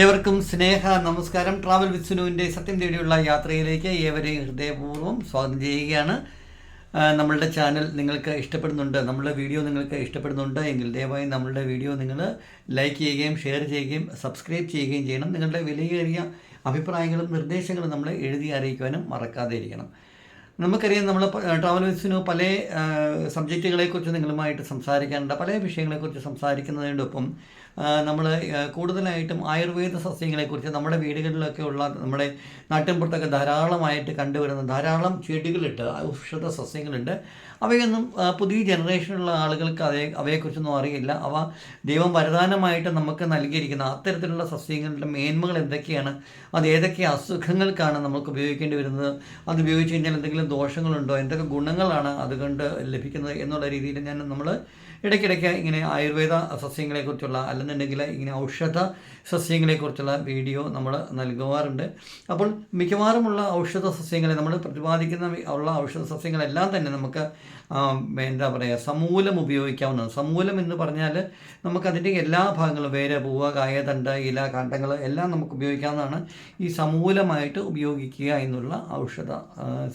ഏവർക്കും സ്നേഹ നമസ്കാരം. ട്രാവൽ വിസ്നുവിന്റെ സത്യം തേടിയുള്ള യാത്രയിലേക്ക് ഏവരെയും ഹൃദയപൂർവം സ്വാഗതം ചെയ്യുകയാണ്. നമ്മളുടെ ചാനൽ നിങ്ങൾക്ക് ഇഷ്ടപ്പെടുന്നുണ്ട് നമ്മളുടെ വീഡിയോ നിങ്ങൾക്ക് ഇഷ്ടപ്പെടുന്നുണ്ട് എങ്കിൽ ദയവായി നമ്മളുടെ വീഡിയോ നിങ്ങൾ ലൈക്ക് ചെയ്യുകയും ഷെയർ ചെയ്യുകയും സബ്സ്ക്രൈബ് ചെയ്യുകയും ചെയ്യണം. നിങ്ങളുടെ വിലയേറിയ അഭിപ്രായങ്ങളും നിർദ്ദേശങ്ങളും നമ്മളെ എഴുതി അറിയിക്കുവാനും മറക്കാതെ ഇരിക്കണം. നമുക്കറിയാം നമ്മൾ ട്രാവൽ വിസിനു പല സബ്ജക്റ്റുകളെക്കുറിച്ച് നിങ്ങളുമായിട്ട് സംസാരിക്കാനുണ്ട് പല വിഷയങ്ങളെക്കുറിച്ച് സംസാരിക്കുന്നതിനോടൊപ്പം നമ്മൾ കൂടുതലായിട്ടും ആയുർവേദ സസ്യങ്ങളെക്കുറിച്ച് നമ്മുടെ വീടുകളിലൊക്കെ ഉള്ള നമ്മുടെ നാട്ടിൻപുറത്തൊക്കെ ധാരാളമായിട്ട് കണ്ടുവരുന്ന ധാരാളം ചെടികളുണ്ട് ഔഷധ സസ്യങ്ങളുണ്ട്. അവയൊന്നും പുതിയ ജനറേഷനിലുള്ള ആളുകൾക്ക് അതേ അവയെക്കുറിച്ചൊന്നും അറിയില്ല. അവ ദൈവം വരദാനമായിട്ട് നമുക്ക് നൽകിയിരിക്കുന്ന അത്തരത്തിലുള്ള സസ്യങ്ങളുടെ മേന്മകൾ എന്തൊക്കെയാണ് അത് ഏതൊക്കെ അസുഖങ്ങൾക്കാണ് നമുക്ക് ഉപയോഗിക്കേണ്ടി വരുന്നത് അത് ഉപയോഗിച്ച് കഴിഞ്ഞാൽ എന്തെങ്കിലും ദോഷങ്ങളുണ്ടോ? എന്തൊക്കെ ഗുണങ്ങളാണ് അതുകൊണ്ട് ലഭിക്കുന്നത് എന്നുള്ള രീതിയിൽ ഞാൻ നമ്മൾ ഇടയ്ക്കിടയ്ക്ക് ഇങ്ങനെ ആയുർവേദ സസ്യങ്ങളെക്കുറിച്ചുള്ള അല്ലെന്നുണ്ടെങ്കിൽ ഇങ്ങനെ ഔഷധ സസ്യങ്ങളെക്കുറിച്ചുള്ള വീഡിയോ നമ്മൾ നൽകുവാറുണ്ട്. അപ്പോൾ മിക്കവാറുമുള്ള ഔഷധ സസ്യങ്ങളെ നമ്മൾ പ്രതിപാദിക്കുന്ന ഉള്ള ഔഷധ സസ്യങ്ങളെല്ലാം തന്നെ നമുക്ക് എന്താ പറയുക സമൂലം ഉപയോഗിക്കാവുന്നതാണ്. സമൂലം എന്ന് പറഞ്ഞാൽ നമുക്കതിന്റെ എല്ലാ ഭാഗങ്ങളും വേര് പൂവ് കായ തണ്ട് ഇല കാണ്ടങ്ങൾ എല്ലാം നമുക്ക് ഉപയോഗിക്കാവുന്നതാണ്. ഈ സമൂലമായിട്ട് ഉപയോഗിക്കുക എന്നുള്ള ഔഷധ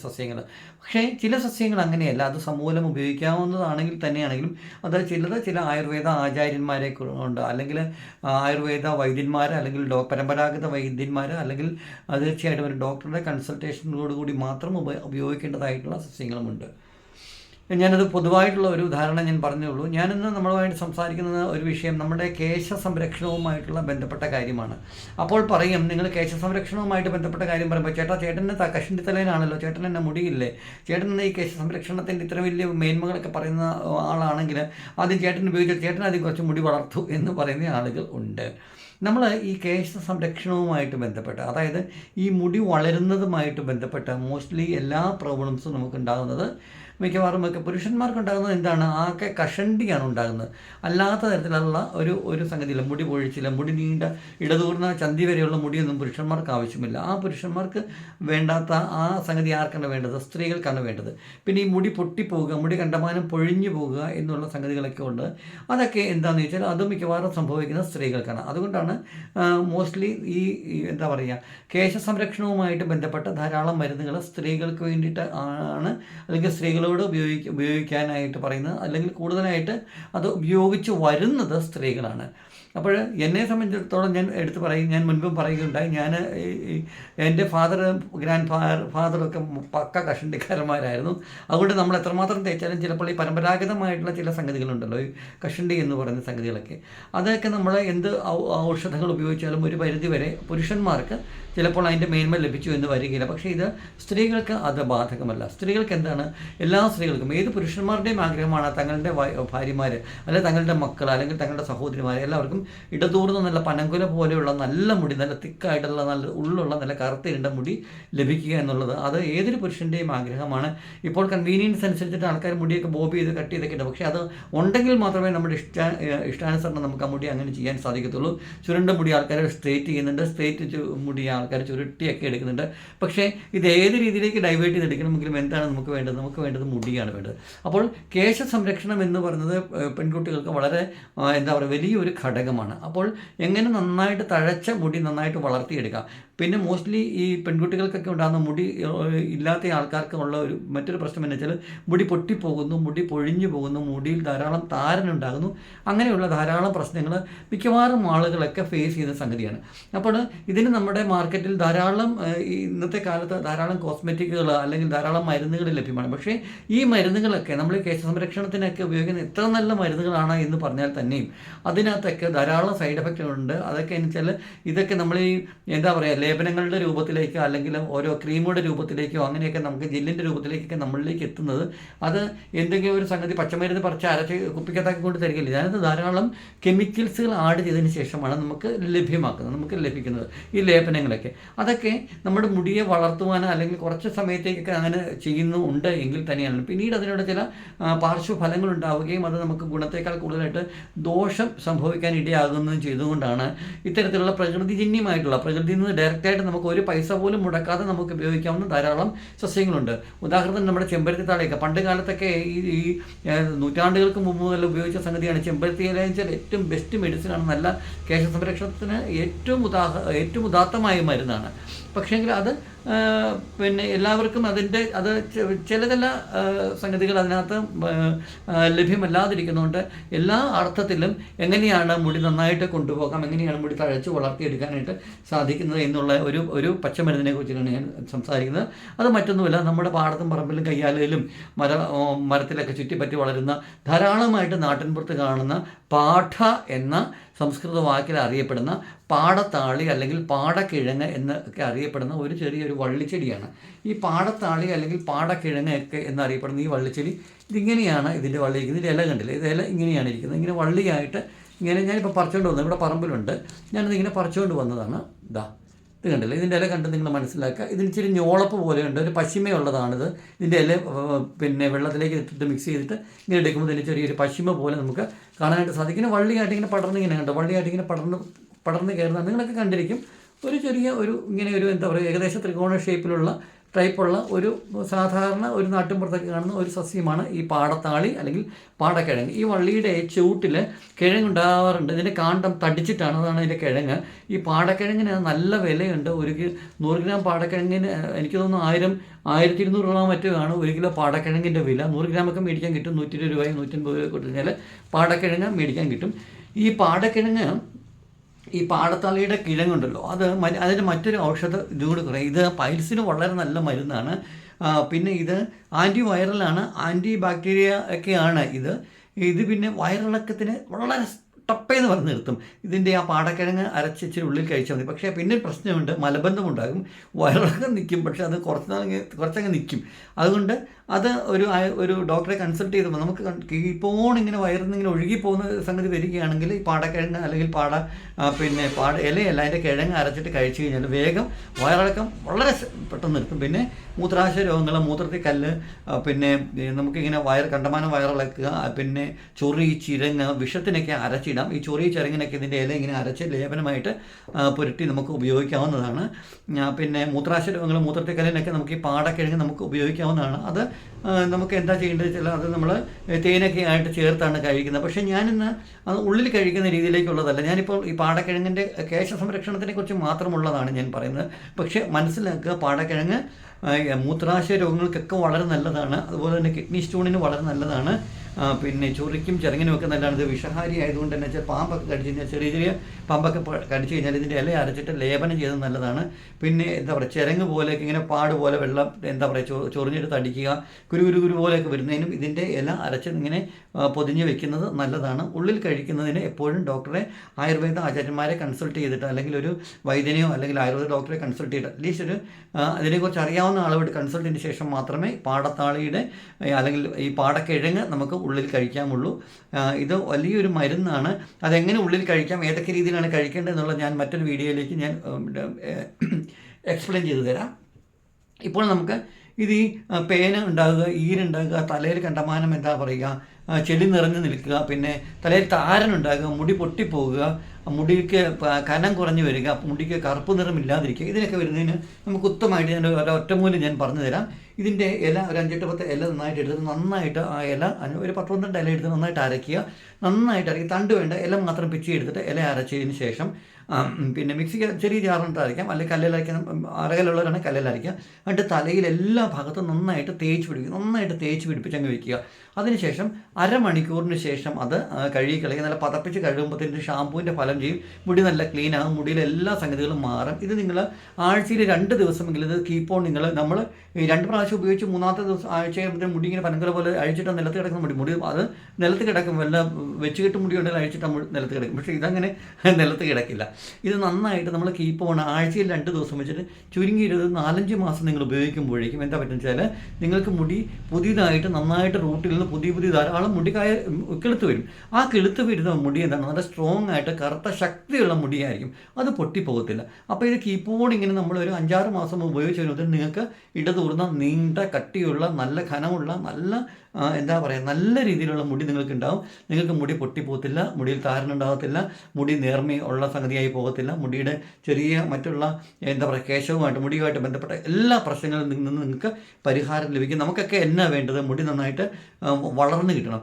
സസ്യങ്ങൾ. പക്ഷേ ചില സസ്യങ്ങൾ അങ്ങനെയല്ല. അത് സമൂലം ഉപയോഗിക്കാവുന്നതാണെങ്കിൽ തന്നെയാണെങ്കിലും അത് ചിലത് ചില ആയുർവേദ ആചാര്യന്മാരെ കൊണ്ട് അല്ലെങ്കിൽ ആയുർവേദ വൈദ്യന്മാർ അല്ലെങ്കിൽ ഡോ പരമ്പരാഗത വൈദ്യന്മാർ അല്ലെങ്കിൽ തീർച്ചയായിട്ടും ഒരു ഡോക്ടറുടെ കൺസൾട്ടേഷനോടുകൂടി മാത്രം ഉപ ഉപയോഗിക്കേണ്ടതായിട്ടുള്ള സസ്യങ്ങളുമുണ്ട്. ഞാനത് പൊതുവായിട്ടുള്ള ഒരു ഉദാഹരണം ഞാൻ പറഞ്ഞുള്ളൂ ഞാനിന്ന് നമ്മളുമായിട്ട് സംസാരിക്കുന്നത് ഒരു വിഷയം നമ്മുടെ കേശ സംരക്ഷണവുമായിട്ടുള്ള ബന്ധപ്പെട്ട കാര്യമാണ്. അപ്പോൾ പറയും നിങ്ങൾ കേശ സംരക്ഷണവുമായിട്ട് ബന്ധപ്പെട്ട കാര്യം പറയുമ്പോൾ ചേട്ടാ ചേട്ടന്റെ കഷണ്ടി തലേനാണല്ലോ ചേട്ടൻ എന്നെ മുടിയില്ലേ? ചേട്ടൻ ഈ കേശ സംരക്ഷണത്തിന്റെ ഇത്ര വലിയ മേന്മകളൊക്കെ പറയുന്ന ആളാണെങ്കിൽ ആദ്യം ചേട്ടൻ ഉപയോഗിച്ച ചേട്ടൻ ആദ്യം കുറച്ച് മുടി വളർത്തു എന്ന് പറയുന്ന ആളുകൾ ഉണ്ട്. നമ്മൾ ഈ കേശ സംരക്ഷണവുമായിട്ട് ബന്ധപ്പെട്ട് അതായത് ഈ മുടി വളരുന്നതുമായിട്ട് ബന്ധപ്പെട്ട് മോസ്റ്റ്ലി എല്ലാ പ്രോബ്ലംസും നമുക്ക് ഉണ്ടാകുന്നത് മിക്കവാറും ഒക്കെ പുരുഷന്മാർക്കുണ്ടാകുന്നത് എന്താണ്? ആകെ കഷണ്ടിയാണ് ഉണ്ടാകുന്നത്. അല്ലാത്ത തരത്തിലുള്ള ഒരു ഒരു സംഗതിയില്ല. മുടി പൊഴിച്ചില്ല മുടി നീണ്ട ഇടതൂർന്ന ചന്തി വരെയുള്ള മുടിയൊന്നും പുരുഷന്മാർക്ക് ആവശ്യമില്ല. ആ പുരുഷന്മാർക്ക് വേണ്ടാത്ത ആ സംഗതി ആർക്കാണ് വേണ്ടത്? സ്ത്രീകൾക്കാണ് വേണ്ടത്. പിന്നെ ഈ മുടി പൊട്ടിപ്പോവുക മുടി കണ്ടമാനം പൊഴിഞ്ഞു പോകുക എന്നുള്ള സംഗതികളൊക്കെ ഉണ്ട്. അതൊക്കെ എന്താണെന്ന് വെച്ചാൽ അത് മിക്കവാറും സംഭവിക്കുന്നത് സ്ത്രീകൾക്കാണ്. അതുകൊണ്ടാണ് മോസ്റ്റ്ലി ഈ എന്താ പറയുക കേശ സംരക്ഷണവുമായിട്ട് ബന്ധപ്പെട്ട ധാരാളം മരുന്നുകൾ സ്ത്രീകൾക്ക് വേണ്ടിയിട്ട് ആണ്. അല്ലെങ്കിൽ സ്ത്രീകളോട് ഉപയോഗിക്ക ഉപയോഗിക്കാനായിട്ട് പറയുന്നത് അല്ലെങ്കിൽ കൂടുതലായിട്ട് അത് ഉപയോഗിച്ച് വരുന്നത് സ്ത്രീകളാണ്. അപ്പോൾ എന്നെ സംബന്ധിച്ചിടത്തോളം ഞാൻ എടുത്ത് പറയും ഞാൻ മുൻപും പറയുകയുണ്ടായി. ഞാൻ എന്റെ ഫാദർ ഗ്രാൻഡ് ഫാദർ ഫാദറൊക്കെ പക്ക കഷണ്ടിക്കാരന്മാരായിരുന്നു. അതുകൊണ്ട് നമ്മൾ എത്രമാത്രം തേച്ചാലും ചിലപ്പോൾ ഈ പരമ്പരാഗതമായിട്ടുള്ള ചില സംഗതികളുണ്ടല്ലോ. ഈ കഷണ്ടി എന്ന് പറയുന്ന സംഗതികളൊക്കെ. അതൊക്കെ നമ്മൾ എന്ത് ഔഷധങ്ങൾ ഉപയോഗിച്ചാലും ഒരു പരിധി വരെ പുരുഷന്മാർക്ക് ചിലപ്പോൾ അതിന്റെ മേന്മ ലഭിച്ചു എന്ന് വരികയില്ല. പക്ഷേ ഇത് സ്ത്രീകൾക്ക് അത് ബാധകമല്ല. സ്ത്രീകൾക്ക് എന്താണ്? എല്ലാ സ്ത്രീകൾക്കും ഏത് പുരുഷന്മാരുടെയും ആഗ്രഹമാണ് തങ്ങളുടെ ഭാര്യമാർ അല്ലെങ്കിൽ തങ്ങളുടെ മക്കൾ അല്ലെങ്കിൽ തങ്ങളുടെ സഹോദരിമാർ എല്ലാവർക്കും ഇടതൂർന്ന നല്ല പനങ്കുല പോലെയുള്ള നല്ല മുടി നല്ല തിക്കായിട്ടുള്ള നല്ല ഉള്ളുള്ള നല്ല കറുത്തിരുണ്ട മുടി ലഭിക്കുക എന്നുള്ളത് അത് ഏതൊരു പുരുഷന്റെയും ആഗ്രഹമാണ്. ഇപ്പോൾ കൺവീനിയൻസ് അനുസരിച്ചിട്ട് ആൾക്കാർ മുടിയൊക്കെ ബോബ് ചെയ്ത് കട്ട് ചെയ്തൊക്കെ ഉണ്ട് പക്ഷേ അത് ഉണ്ടെങ്കിൽ മാത്രമേ നമ്മുടെ ഇഷ്ട ഇഷ്ടാനുസരണം നമുക്ക് ആ മുടി അങ്ങനെ ചെയ്യാൻ സാധിക്കത്തുള്ളൂ. ചുരുണ്ട മുടി ആൾക്കാർ സ്ട്രേറ്റ് ചെയ്യുന്നുണ്ട്. സ്ട്രേറ്റ് മുടി ചുരുട്ടിയൊക്കെ എടുക്കുന്നുണ്ട്. പക്ഷേ ഇത് ഏത് രീതിയിലേക്ക് ഡൈവേർട്ട് ചെയ്ത് എടുക്കണമെങ്കിലും എന്താണ് നമുക്ക് വേണ്ടത്? നമുക്ക് വേണ്ടത് മുടിയാണ് വേണ്ടത്. അപ്പോൾ കേശ സംരക്ഷണം എന്ന് പറയുന്നത് പെൺകുട്ടികൾക്ക് വളരെ എന്താ പറയുക വലിയൊരു ഘടകമാണ്. അപ്പോൾ എങ്ങനെ നന്നായിട്ട് തഴച്ച മുടി നന്നായിട്ട് വളർത്തിയെടുക്കാം? പിന്നെ മോസ്റ്റ്ലി ഈ പെൺകുട്ടികൾക്കൊക്കെ ഉണ്ടാകുന്ന മുടി ഇല്ലാത്ത ആൾക്കാർക്ക് ഉള്ള ഒരു മറ്റൊരു പ്രശ്നം എന്ന് വെച്ചാൽ മുടി പൊട്ടിപ്പോകുന്നു മുടി പൊഴിഞ്ഞു പോകുന്നു മുടിയിൽ ധാരാളം താരനുണ്ടാകുന്നു അങ്ങനെയുള്ള ധാരാളം പ്രശ്നങ്ങൾ മിക്കവാറും ആളുകളൊക്കെ ഫേസ് ചെയ്യുന്ന സംഗതിയാണ്. അപ്പോൾ ഇതിന് നമ്മുടെ മാർക്കറ്റിൽ ധാരാളം ഇന്നത്തെ കാലത്ത് ധാരാളം കോസ്മെറ്റിക്കുകൾ അല്ലെങ്കിൽ ധാരാളം മരുന്നുകൾ ലഭ്യമാണ്. പക്ഷേ ഈ മരുന്നുകളൊക്കെ നമ്മൾ കേശ സംരക്ഷണത്തിനൊക്കെ ഉപയോഗിക്കുന്ന എത്ര നല്ല മരുന്നുകളാണ് എന്ന് പറഞ്ഞാൽ തന്നെയും അതിനകത്തൊക്കെ ധാരാളം സൈഡ് എഫക്റ്റുകളുണ്ട് അതൊക്കെ എന്ന് വെച്ചാൽ ഇതൊക്കെ നമ്മൾ എന്താ പറയുക ലേപനങ്ങളുടെ രൂപത്തിലേക്കോ അല്ലെങ്കിൽ ഓരോ ക്രീമുകളുടെ രൂപത്തിലേക്കോ അങ്ങനെയൊക്കെ നമുക്ക് ജെല്ലിന്റെ രൂപത്തിലേക്കൊക്കെ നമ്മളിലേക്ക് എത്തുന്നത് അത് എന്തെങ്കിലും ഒരു സംഗതി പച്ചമരുന്ന് പറിച്ച് അരച്ച് കുപ്പിക്കത്താക്കി കൊണ്ട് തരികയില്ല. ഇതിനകത്ത് ധാരാളം കെമിക്കൽസുകൾ ആഡ് ചെയ്തതിന് ശേഷമാണ് നമുക്ക് ലഭ്യമാക്കുന്നത് നമുക്ക് ലഭിക്കുന്നത് ഈ ലേപനങ്ങളൊക്കെ. അതൊക്കെ നമ്മുടെ മുടിയെ വളർത്തുവാനോ അല്ലെങ്കിൽ കുറച്ച് സമയത്തേക്കൊക്കെ അങ്ങനെ ചെയ്യുന്നുണ്ട് എങ്കിൽ തന്നെയാണ്. പിന്നീട് അതിനോട് ചില പാർശ്വഫലങ്ങൾ ഉണ്ടാവുകയും അത് നമുക്ക് ഗുണത്തേക്കാൾ കൂടുതലായിട്ട് ദോഷം സംഭവിക്കാൻ ഇടയാകുന്നതും ചെയ്തുകൊണ്ടാണ് ഇത്തരത്തിലുള്ള പ്രകൃതിജന്യമായിട്ടുള്ള പ്രകൃതിയിൽ നിന്ന് ഡയറക്റ്റ് ഡയറക്റ്റായിട്ട് നമുക്ക് ഒരു പൈസ പോലും മുടക്കാതെ നമുക്ക് ഉപയോഗിക്കാവുന്ന ധാരാളം സസ്യങ്ങളുണ്ട്. ഉദാഹരണത്തിന് നമ്മുടെ ചെമ്പരത്തി താളിയൊക്കെ. പണ്ട് കാലത്തൊക്കെ ഈ ഈ നൂറ്റാണ്ടുകൾക്ക് മുമ്പ് മുതൽ ഉപയോഗിച്ച സംഗതിയാണ് ചെമ്പരത്തി ഇല വെച്ചാൽ ഏറ്റവും ബെസ്റ്റ് മെഡിസിനാണ് നല്ല കേശ സംരക്ഷണത്തിന് ഏറ്റവും ഉദാഹ ഏറ്റവും ഉദാത്തമായ മരുന്നാണ്. പക്ഷേങ്കിൽ അത് പിന്നെ എല്ലാവർക്കും അതിന്റെ അത് ചില ചില സംഗതികൾ അതിനകത്ത് ലഭ്യമല്ലാതിരിക്കുന്നതുകൊണ്ട് എല്ലാ അർത്ഥത്തിലും എങ്ങനെയാണ് മുടി നന്നായിട്ട് കൊണ്ടുപോകാം എങ്ങനെയാണ് മുടി തഴച്ച് വളർത്തിയെടുക്കാനായിട്ട് സാധിക്കുന്നത് എന്നുള്ള ഒരു ഒരു പച്ചമരുന്നിനെ കുറിച്ചാണ് ഞാൻ സംസാരിക്കുന്നത്. അത് മറ്റൊന്നുമല്ല നമ്മുടെ പാടത്തും പറമ്പിലും കയ്യാലയിലും മര മരത്തിലൊക്കെ ചുറ്റിപ്പറ്റി വളരുന്ന ധാരാളമായിട്ട് നാട്ടിൻപുറത്ത് കാണുന്ന പാഠ എന്ന സംസ്കൃത വാക്കിൽ അറിയപ്പെടുന്ന പാടത്താളി അല്ലെങ്കിൽ പാടക്കിഴങ്ങ് എന്നൊക്കെ അറിയപ്പെടുന്ന ഒരു ചെറിയൊരു വള്ളിച്ചെടിയാണ്. ഈ പാടത്താളി അല്ലെങ്കിൽ പാടക്കിഴങ്ങ് ഒക്കെ എന്നറിയപ്പെടുന്ന ഈ വള്ളിച്ചെടി ഇതിങ്ങനെയാണ് ഇതിന്റെ വള്ളി ഇതിന്റെ ഇല കണ്ടില്ല? ഇത് ഇല ഇങ്ങനെയാണ് ഇരിക്കുന്നത്. ഇങ്ങനെ വള്ളിയായിട്ട് ഇങ്ങനെ ഞാനിപ്പോൾ പറിച്ചുകൊണ്ട് വന്നത്. ഇവിടെ പറമ്പിലുണ്ട്. ഞാനത് ഇങ്ങനെ പറിച്ചുകൊണ്ട് വന്നതാണ്. ഇതാ ഇത് കണ്ടില്ല? ഇതിന്റെ ഇല കണ്ട് നിങ്ങൾ മനസ്സിലാക്കുക. ഇതിന് ഇച്ചിരി ഞോളപ്പ് പോലെയുണ്ട്. ഒരു പശിമയുള്ളതാണിത്. ഇതിന്റെ ഇല പിന്നെ വെള്ളത്തിലേക്ക് ഇട്ടിട്ട് മിക്സ് ചെയ്തിട്ട് ഇങ്ങനെ എടുക്കുമ്പോൾ ഇതിന്റെ ചെറിയൊരു പശിമ പോലെ നമുക്ക് കാണാനായിട്ട് സാധിക്കും. ഇങ്ങനെ വള്ളിയായിട്ട് ഇങ്ങനെ പടർന്ന് ഇങ്ങനെ കണ്ടോ? വള്ളിയായിട്ട് ഇങ്ങനെ പടർന്ന് പടർന്ന് കയറുന്ന നിങ്ങളൊക്കെ കണ്ടിരിക്കും. ഒരു ചെറിയ ഒരു ഇങ്ങനെ ഒരു എന്താ പറയുക ഏകദേശം ത്രികോണ ഷേപ്പിലുള്ള ടൈപ്പുള്ള ഒരു സാധാരണ ഒരു നാട്ടിൻപുറത്തൊക്കെ കാണുന്ന ഒരു സസ്യമാണ് ഈ പാടത്താളി അല്ലെങ്കിൽ പാടക്കിഴങ്ങ്. ഈ വള്ളിയുടെ ചുവട്ടിൽ കിഴങ്ങുണ്ടാവാറുണ്ട്. ഇതിന്റെ കാണ്ടം തടിച്ചിട്ടാണ് അതാണ് ഇതിന്റെ കിഴങ്ങ്. ഈ പാടക്കിഴങ്ങിന് നല്ല വിലയുണ്ട്. ഒരു നൂറ് ഗ്രാം പാടക്കിഴങ്ങിന് എനിക്ക് തോന്നുന്നു ആയിരം ആയിരത്തി ഇരുന്നൂറ് രൂപ മറ്റോ ആണ് ഒരു കിലോ പാടക്കിഴങ്ങിന്റെ വില. നൂറ് ഗ്രാമൊക്കെ മേടിക്കാൻ കിട്ടും. നൂറ്റി ഇരുപത് രൂപയും നൂറ്റൻപത് രൂപ കൊടുത്തു കഴിഞ്ഞാൽ പാടക്കിഴങ്ങ് മേടിക്കാൻ കിട്ടും. ഈ പാടക്കിഴങ്ങ് ഈ പാടത്തള്ളിയുടെ കിഴങ്ങുണ്ടല്ലോ. അത് അതിന്റെ മറ്റൊരു ഔഷധ ഇതുകൂടെ കൂടി കുറേ ഇത് പൈൽസിന് വളരെ നല്ല മരുന്നാണ്. പിന്നെ ഇത് ആന്റി വൈറലാണ് ആന്റി ബാക്ടീരിയ ഒക്കെയാണ് ഇത്. ഇത് പിന്നെ വയറിളക്കത്തിന് വളരെ ടപ്പേന്ന് പറഞ്ഞ് നിർത്തും. ഇതിന്റെ ആ പാടക്കിഴങ്ങ് അരച്ച് ഇച്ചിരി ഉള്ളിൽ കഴിച്ചാൽ മതി. പക്ഷേ പിന്നെ പ്രശ്നമുണ്ട്. മലബന്ധമുണ്ടാകും. വയറിളക്കം നിൽക്കും പക്ഷേ അത് കുറച്ച് കുറച്ചങ്ങ് നിൽക്കും അതുകൊണ്ട് അത് ഒരു ഒരു ഡോക്ടറെ കൺസൾട്ട് ചെയ്തപ്പോൾ നമുക്ക് കീപ്പോൺ ഇങ്ങനെ വയറിൽ ഇങ്ങനെ ഒഴുകി പോകുന്ന സംഗതി വരികയാണെങ്കിൽ ഈ പാടക്കിഴങ്ങ് അല്ലെങ്കിൽ പാട പിന്നെ പാട ഇലയല്ല അതിന്റെ കിഴങ്ങ് അരച്ചിട്ട് കഴിച്ചു കഴിഞ്ഞാൽ വേഗം വയറിളക്കം വളരെ പെട്ടെന്ന് നിർത്തും. പിന്നെ മൂത്രാശയ രോഗങ്ങൾ മൂത്രത്തിൽ കല്ല് പിന്നെ നമുക്കിങ്ങനെ വയർ കണ്ടമാനം വയറിളക്കുക പിന്നെ ചൊറി ചിരങ്ങ് വിഷത്തിനൊക്കെ അരച്ചിടാം. ഈ ചൊറി ചിരങ്ങിനൊക്കെ ഇതിന്റെ ഇല ഇങ്ങനെ അരച്ച് ലേപനമായിട്ട് പുരട്ടി നമുക്ക് ഉപയോഗിക്കാവുന്നതാണ്. പിന്നെ മൂത്രാശയ രോഗങ്ങൾ മൂത്രത്തിൽ കല്ലിനൊക്കെ നമുക്ക് ഈ പാടക്കിഴങ്ങ് നമുക്ക് ഉപയോഗിക്കാവുന്നതാണ്. അത് നമുക്ക് എന്താ ചെയ്യേണ്ടത് വെച്ചാൽ അത് നമ്മൾ തേനൊക്കെ ആയിട്ട് ചേർത്താണ് കഴിക്കുന്നത്. പക്ഷേ ഞാനിന്ന് അത് ഉള്ളിൽ കഴിക്കുന്ന രീതിയിലേക്കുള്ളതല്ല. ഞാനിപ്പോൾ ഈ പാടക്കിഴങ്ങിന്റെ കേശ സംരക്ഷണത്തിനെ കുറിച്ച് മാത്രമുള്ളതാണ് ഞാൻ പറയുന്നത്. പക്ഷേ മനസ്സിലാക്കുക പാടക്കിഴങ്ങ് മൂത്രാശയ രോഗങ്ങൾക്കൊക്കെ വളരെ നല്ലതാണ്. അതുപോലെ തന്നെ കിഡ്നി സ്റ്റോണിന് വളരെ നല്ലതാണ്. പിന്നെ ചൊറിക്കും ചെറുങ്ങിനും ഒക്കെ നല്ലതാണ്. ഇത് വിഷഹാരി ആയതുകൊണ്ട് തന്നെ വെച്ചാൽ പാമ്പൊക്കെ കടിച്ചു കഴിഞ്ഞാൽ ചെറിയ ചെറിയ പാമ്പൊക്കെ കടിച്ചു കഴിഞ്ഞാൽ ഇതിന്റെ ഇല അരച്ചിട്ട് ലേപനം ചെയ്തത് നല്ലതാണ്. പിന്നെ എന്താ പറയുക ചിരങ്ങ് പോലെയൊക്കെ ഇങ്ങനെ പാട് പോലെ വെള്ളം എന്താ പറയുക ചൊറിഞ്ഞിട്ട് തടിക്കുക കുരു കുരു കുരു പോലെയൊക്കെ വരുന്നതിനും ഇതിന്റെ ഇല അരച്ച് ഇങ്ങനെ പൊതിഞ്ഞ് വെക്കുന്നത് നല്ലതാണ്. ഉള്ളിൽ കഴിക്കുന്നതിന് എപ്പോഴും ഡോക്ടറെ ആയുർവേദ ആചാര്യന്മാരെ കൺസൾട്ട് ചെയ്തിട്ട് അല്ലെങ്കിൽ ഒരു വൈദ്യനെയോ അല്ലെങ്കിൽ ആയുർവേദ ഡോക്ടറെ കൺസൾട്ട് ചെയ്തിട്ട് അറ്റ്ലീസ്റ്റ് ഒരു അതിനെക്കുറിച്ച് അറിയാവുന്ന ആളോട് കൺസൾട്ടിന് ശേഷം മാത്രമേ പാടത്താളിയുടെ അല്ലെങ്കിൽ ഈ പാടക്കിഴങ്ങ് നമുക്ക് ഉള്ളിൽ കഴിക്കാമുള്ളൂ. ഇത് വലിയൊരു മരുന്നാണ്. അതെങ്ങനെ ഉള്ളിൽ കഴിക്കാം ഏതൊക്കെ രീതിയിലാണ് കഴിക്കേണ്ടത് എന്നുള്ളത് ഞാൻ മറ്റൊരു വീഡിയോയിലേക്ക് ഞാൻ എക്സ്പ്ലെയിൻ ചെയ്തു തരാം. ഇപ്പോൾ നമുക്ക് ഇത് ഈ പേന ഉണ്ടാകുക ഈരുണ്ടാകുക തലയിൽ കണ്ടമാനം എന്താ പറയുക ചെളി നിറഞ്ഞു നിൽക്കുക പിന്നെ തലയിൽ താരനുണ്ടാകുക മുടി പൊട്ടിപ്പോകുക മുടിക്ക് കനം കുറഞ്ഞു വരിക മുടിക്ക് കറുപ്പ് നിറം ഇല്ലാതിരിക്കുക ഇതിനൊക്കെ വരുന്നതിന് നമുക്ക് ഉത്തമമായിട്ട് ഞാൻ ഒറ്റമൂലം ഞാൻ പറഞ്ഞു തരാം. ഇതിന്റെ ഇല ഒരു അഞ്ചെട്ട് പത്ത് ഇല നന്നായിട്ട് എടുത്ത് നന്നായിട്ട് ആ ഇല ഒരു പത്ത് പന്ത്രണ്ട് ഇല എടുത്ത് നന്നായിട്ട് അരയ്ക്കുക. നന്നായിട്ട് അരയ്ക്കുക. തണ്ട് വേണ്ട ഇല മാത്രം പിച്ചി എടുത്തിട്ട് ഇല അരച്ചതിന് ശേഷം പിന്നെ മിക്സിക്ക് ചെറിയ ജാറിട്ട് അരയ്ക്കാം അല്ലെങ്കിൽ കല്ലിലായിരിക്കാം അറകലുള്ളവരാണെങ്കിൽ കല്ലിലായിരിക്കാം. എന്നിട്ട് തലയിൽ എല്ലാ ഭാഗത്തും നന്നായിട്ട് തേച്ച് പിടിക്കുക. നന്നായിട്ട് തേച്ച് പിടിപ്പിച്ചങ്ങ് വെക്കുക. അതിനുശേഷം അരമണിക്കൂറിന് ശേഷം അത് കഴുകി കളയുക. നല്ല പതപ്പിച്ച് കഴുകുമ്പോഴത്തേന് ഷാമ്പൂവിന്റെ ഫലം ചെയ്യും. മുടി നല്ല ക്ലീൻ ആകും. മുടിയിലെ എല്ലാ സംഗതികളും മാറും. ഇത് നിങ്ങൾ ആഴ്ചയിൽ രണ്ട് ദിവസമെങ്കിലും ഇത് കീപ്പ് ഓൺ നിങ്ങൾ നമ്മൾ രണ്ട് പ്രാവശ്യം ഉപയോഗിച്ച് മൂന്നാമത്തെ ദിവസം ആഴ്ച കഴിയുമ്പോഴത്തേന് മുടി ഇങ്ങനെ പനങ്കല പോലെ അഴിച്ചിട്ട് നിലത്ത് കിടക്കുന്ന മുടി മുടി അത് നിലത്ത് കിടക്കും. വല്ല വെച്ച് കെട്ട് മുടി ഉണ്ടെങ്കിൽ അഴിച്ചിട്ട് നിലത്ത് കിടക്കും. പക്ഷേ ഇതങ്ങനെ നിലത്ത് കിടക്കില്ല. ഇത് നന്നായിട്ട് നമ്മൾ കീപ്പ് ഓൺ ആഴ്ചയിൽ രണ്ട് ദിവസം വെച്ചിട്ട് ചുരുങ്ങിയത് നാലഞ്ച് മാസം നിങ്ങൾ ഉപയോഗിക്കുമ്പോഴേക്കും എന്താ പറ്റുന്ന വെച്ചാൽ നിങ്ങൾക്ക് മുടി പുതിയതായിട്ട് നന്നായിട്ട് റൂട്ടിൽ നിന്ന് പുതിയ പുതിയ ധാരാളം മുടി കായ കിളുത്ത് വരും. ആ കിളുത്ത് വരുന്ന മുടി എന്താണ്? നല്ല സ്ട്രോങ് ആയിട്ട് കറുത്ത ശക്തിയുള്ള മുടിയായിരിക്കും. അത് പൊട്ടിപ്പോകത്തില്ല. അപ്പോൾ ഇത് കീപ്പോൺ ഇങ്ങനെ നമ്മൾ ഒരു അഞ്ചാറ് മാസം ഉപയോഗിച്ച് വരുമ്പോൾ നിങ്ങൾക്ക് ഇടതൂർന്ന നീണ്ട കട്ടിയുള്ള നല്ല ഘനമുള്ള നല്ല എന്താ പറയുക നല്ല രീതിയിലുള്ള മുടി നിങ്ങൾക്ക് ഉണ്ടാവും നിങ്ങൾക്ക് മുടി പൊട്ടിപ്പോകത്തില്ല മുടിയിൽ താരനുണ്ടാകത്തില്ല മുടി നേർമ ഉള്ള സംഗതിയായി പോകത്തില്ല. മുടിയുടെ ചെറിയ മറ്റുള്ള എന്താ പറയുക കേശവുമായിട്ട് മുടിയുമായിട്ട് ബന്ധപ്പെട്ട എല്ലാ പ്രശ്നങ്ങളിൽ നിന്ന് നിങ്ങൾക്ക് പരിഹാരം ലഭിക്കും. നമുക്കൊക്കെ എന്നാ വേണ്ടത്? മുടി നന്നായിട്ട് വളർന്നു കിട്ടണം.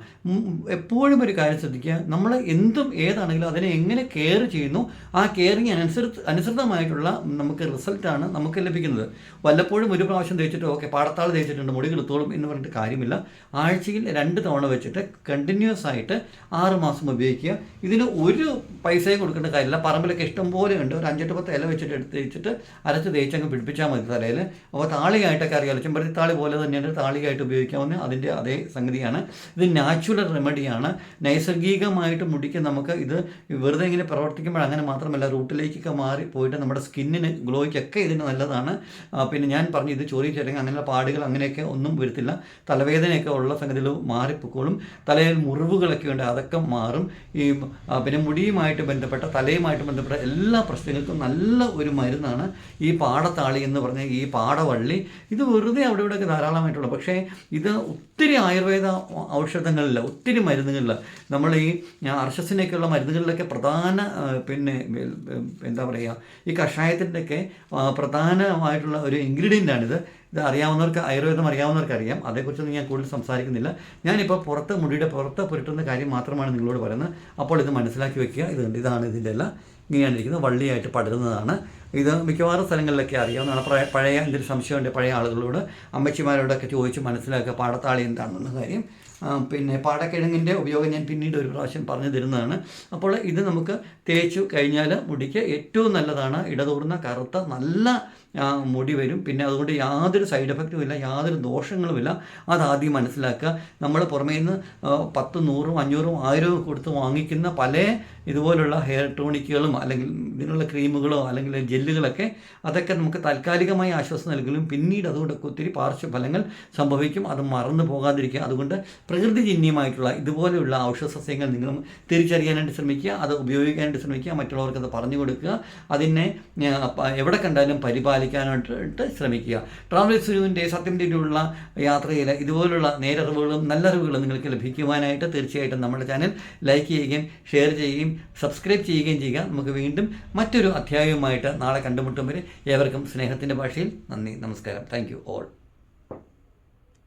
എപ്പോഴും ഒരു കാര്യം ശ്രദ്ധിക്കുക. നമ്മൾ എന്തും ഏതാണെങ്കിലും അതിനെ എങ്ങനെ കെയർ ചെയ്യുന്നു ആ കെയറിങ് അനുസൃത അനുസൃതമായിട്ടുള്ള നമുക്ക് റിസൾട്ടാണ് നമുക്ക് ലഭിക്കുന്നത്. വല്ലപ്പോഴും ഒരു പ്രാവശ്യം തേച്ചിട്ട് ഓക്കെ പാടത്താൾ തേച്ചിട്ടുണ്ട് മുടി കിളുത്തോളും എന്ന് പറഞ്ഞിട്ട് കാര്യമില്ല. ആഴ്ചയിൽ രണ്ട് തവണ വെച്ചിട്ട് കണ്ടിന്യൂസ് ആയിട്ട് ആറ് മാസം ഉപയോഗിക്കുക. ഇതിന് ഒരു പൈസയും കൊടുക്കേണ്ട കാര്യമില്ല. പറമ്പിലൊക്കെ ഇഷ്ടം പോലെ ഉണ്ട്. ഒരു അഞ്ചെട്ട് പത്ത് ഇല വെച്ചിട്ട് എടുത്ത് തേച്ചിട്ട് അരച്ച് തേച്ചങ്ങ് പിടിപ്പിച്ചാൽ മതി തലയിൽ. അപ്പോൾ താളിയായിട്ടൊക്കെ അറിയാമല്ലോ ചെമ്പരത്തി താളി പോലെ തന്നെയാണ് താളിയായിട്ട് ഉപയോഗിക്കാവുന്ന അതിന്റെ അതേ സംഗതിയാണ്. ഇത് നാച്ചുറൽ റെമഡിയാണ്. നൈസർഗികമായിട്ട് മുടിക്ക് നമുക്ക് ഇത് വെറുതെ ഇങ്ങനെ പ്രവർത്തിക്കുമ്പോൾ അങ്ങനെ മാത്രമല്ല റൂട്ടിലേക്കൊക്കെ മാറി പോയിട്ട് നമ്മുടെ സ്കിന്നിന് ഗ്ലോയ്ക്കൊക്കെ ഇതിന് നല്ലതാണ്. പിന്നെ ഞാൻ പറഞ്ഞു ഇത് ചോറി ചേരങ്ങ അങ്ങനെയുള്ള പാടുകൾ അങ്ങനെയൊക്കെ ഒന്നും വരത്തില്ല. തലവേദനയൊക്കെ ഉള്ള സംഗതികൾ മാറിപ്പോക്കോളും. തലയിൽ മുറിവുകളൊക്കെ ഉണ്ട് അതൊക്കെ മാറും. ഈ പിന്നെ മുടിയുമായിട്ട് ബന്ധപ്പെട്ട തലയുമായിട്ട് ബന്ധപ്പെട്ട എല്ലാ പ്രശ്നങ്ങൾക്കും നല്ല ഒരു മരുന്നാണ് ഈ പാടത്താളി എന്ന് പറഞ്ഞ ഈ പാടവള്ളി. ഇത് വെറുതെ അവിടെ ഇവിടെയൊക്കെ ധാരാളമായിട്ടുള്ള. പക്ഷേ ഇത് ഒത്തിരി ആയുർവേദ ഔഷധങ്ങളില്ല ഒത്തിരി മരുന്നുകളില്ല. നമ്മൾ ഈ അർഷസിനൊക്കെയുള്ള മരുന്നുകളിലൊക്കെ പ്രധാന പിന്നെ എന്താ പറയുക ഈ കഷായത്തിന്റെയൊക്കെ പ്രധാനമായിട്ടുള്ള ഒരു ഇൻഗ്രീഡിയന്റ് ആണിത് ഇത് അറിയാവുന്നവർക്ക് ആയുർവേദം അറിയാവുന്നവർക്ക് അറിയാം. അതേക്കുറിച്ചൊന്നും ഞാൻ കൂടുതൽ സംസാരിക്കുന്നില്ല. ഞാനിപ്പോൾ പുറത്ത് മുടിയുടെ പുറത്ത് പുരട്ടുന്ന കാര്യം മാത്രമാണ് നിങ്ങളോട് പറയുന്നത്. അപ്പോൾ ഇത് മനസ്സിലാക്കി വെക്കുക. ഇത് ഇതാണ് ഇതിന്റെ എല്ലാം ഇങ്ങനെയാണ് ഇരിക്കുന്നത്. വള്ളിയായിട്ട് പടരുന്നതാണ്. ഇത് മിക്കവാറും സ്ഥലങ്ങളിലൊക്കെ അറിയാവുന്നതാണ്. പഴയ എന്തെങ്കിലും സംശയമുണ്ട് പഴയ ആളുകളോട് അമ്മച്ചിമാരോടൊക്കെ ചോദിച്ച് മനസ്സിലാക്കുക പാടത്താളി എന്താണെന്ന കാര്യം. പിന്നെ പാടക്കിഴങ്ങിന്റെ ഉപയോഗം ഞാൻ പിന്നീട് ഒരു പ്രാവശ്യം പറഞ്ഞു തരുന്നതാണ്. അപ്പോൾ ഇത് നമുക്ക് തേച്ചു കഴിഞ്ഞാൽ മുടിക്ക് ഏറ്റവും നല്ലതാണ്. ഇടതൂർന്ന കറുത്ത നല്ല മുടി വരും. പിന്നെ അതുകൊണ്ട് യാതൊരു സൈഡ് എഫക്റ്റും ഇല്ല യാതൊരു ദോഷങ്ങളുമില്ല അതാദ്യം മനസ്സിലാക്കുക. നമ്മൾ പുറമേ നിന്ന് പത്ത് നൂറും അഞ്ഞൂറും ആയിരവും കൊടുത്ത് വാങ്ങിക്കുന്ന പല ഇതുപോലുള്ള ഹെയർ ടോണിക്കുകളും അല്ലെങ്കിൽ ഇതിനുള്ള ക്രീമുകളോ അല്ലെങ്കിൽ ജെല്ലുകളൊക്കെ അതൊക്കെ നമുക്ക് താൽക്കാലികമായി ആശ്വാസം നൽകലും പിന്നീട് അതുകൊണ്ടൊക്കെ ഒത്തിരി പാർശ്വഫലങ്ങൾ സംഭവിക്കും. അത് മറന്നു പോകാതിരിക്കുക. അതുകൊണ്ട് പ്രകൃതിജന്യമായിട്ടുള്ള ഇതുപോലെയുള്ള ഔഷധ സസ്യങ്ങൾ നിങ്ങൾ തിരിച്ചറിയാനായിട്ട് ശ്രമിക്കുക. അത് ഉപയോഗിക്കാനായിട്ട് ശ്രമിക്കുക. മറ്റുള്ളവർക്ക് അത് പറഞ്ഞു കൊടുക്കുക. അതിനെ എവിടെ കണ്ടാലും പരിപാലിക്കാനായിട്ട് ശ്രമിക്കുക. ട്രാവൽ സുരുവിന്റെ സത്യം തേടിയുള്ള യാത്രയിൽ ഇതുപോലുള്ള നേരറിവുകളും നല്ല അറിവുകളും നിങ്ങൾക്ക് ലഭിക്കുവാനായിട്ട് തീർച്ചയായിട്ടും നമ്മുടെ ചാനൽ ലൈക്ക് ചെയ്യുകയും ഷെയർ ചെയ്യുകയും സബ്സ്ക്രൈബ് ചെയ്യുകയും ചെയ്യുക. നമുക്ക് വീണ്ടും മറ്റൊരു അധ്യായവുമായിട്ട് നാളെ കണ്ടുമുട്ടും വരെ ഏവർക്കും സ്നേഹത്തിന്റെ ഭാഷയിൽ നന്ദി നമസ്കാരം. Thank you all.